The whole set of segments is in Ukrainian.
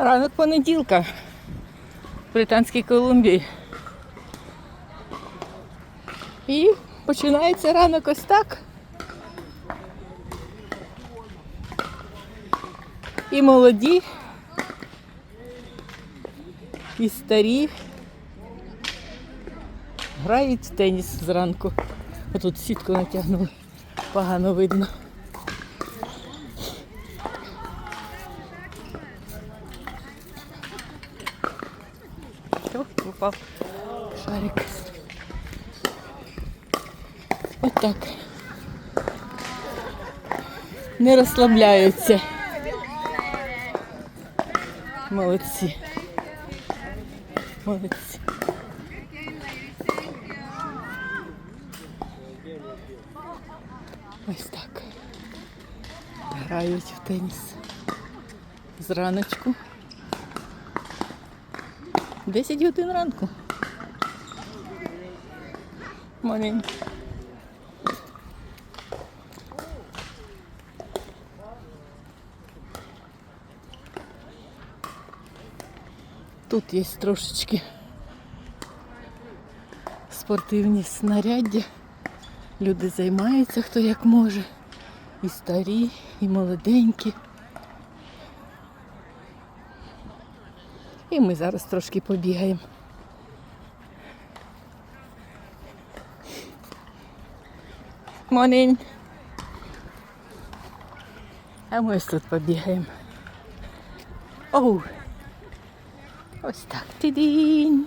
Ранок понеділка в Британській Колумбії. І починається ранок ось так. І молоді, і старі грають в теніс зранку. Отут сітку натягнули, погано видно. О, упав шарик. Отак. Не розслабляються. Молодці. Молодці. Ось так. Грають в теніс. Зраночку. 10 годин ранку. Маленький. Тут є трошечки спортивні снаряддя. Люди займаються хто як може. І старі, і молоденькі. І ми зараз трошки побігаємо. Morning. А ми ось тут побігаємо. Оу. Ось так. Тидінь.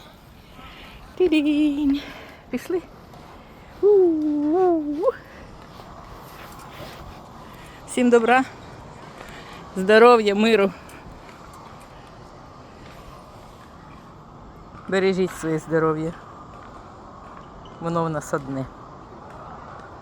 Тидінь. Пішли. У-у-у. Всім добра, здоров'я, миру. Бережіть своє здоров'я. Воно в нас одне.